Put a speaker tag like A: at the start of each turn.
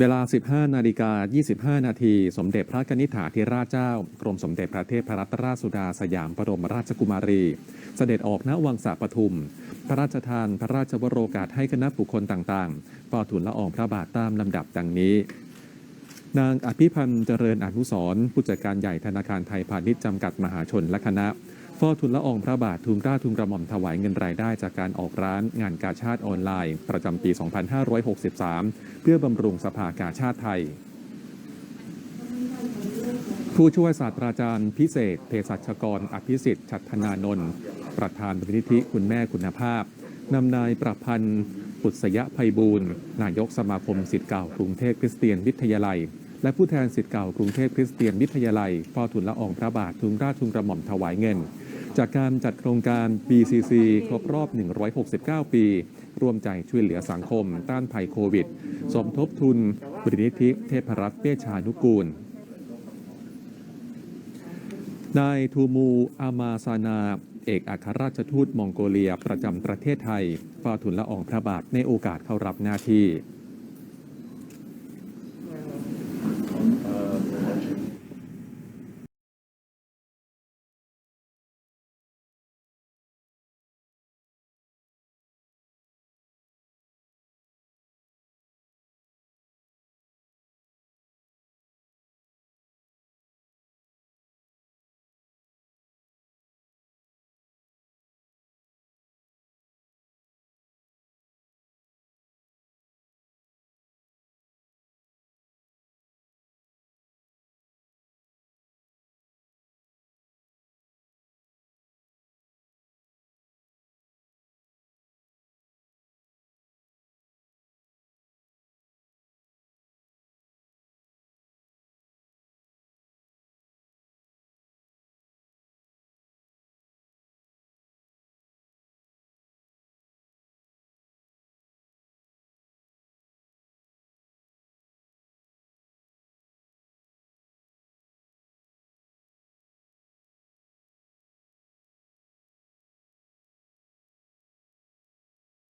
A: เวลา 15 นาฬิกา 25 นาที สมเด็จพระกนิษฐาธิราชเจ้า กรมสมเด็จพระเทพรัตนราชสุดาสยามบรมราชกุมารี เสด็จออกณวังสาปทุม พระราชทานพระราชวโรกาสให้คณะบุคคลต่างๆเฝ้าทูลละอองพระบาทตามลำดับดังนี้ นางอภิพันธ์เจริญอนุสรผู้จัดการใหญ่ธนาคารไทยพาณิชย์จำกัดมหาชนและคณะ เฝ้าทุนละอองพระบาททุนกล้าทุนกระหม่อมถวายเงินรายได้จากการออกร้านงานกาชาติออนไลน์ ประจำปี 2563 เพื่อบำรุงสภากาชาติไทย ผู้ช่วยศาสตราจารย์พิเศษเภสัชกร อภิสิทธิ์ชัดธนานนท์ประธานมูลนิธิคุณแม่คุณภาพนำนายประพันธ์ปุษยภัยบูรณ์นายกสมาคมสิทธิ์เก่ากรุงเทพคริสเตียนวิทยาลัย และผู้แทนสิทธิ์เก่ากรุงเทพคริสเตียนวิทยาลัยเฝ้าทุนละอองพระบาททุนราชทุนกระหม่อมถวายเงิน จากการจัดโครงการ BCC ครบรอบ 169 ปี ร่วมใจช่วยเหลือสังคม ต้านภัยโควิด สมทบทุนบรินิธิเทพรัตน์เวชชานุกูลนายทูมูอามาซานาเอกอัครราชทูตมองโกเลียประจำประเทศไทยฝ้าทุนละอองพระบาทในโอกาสเข้ารับหน้าที่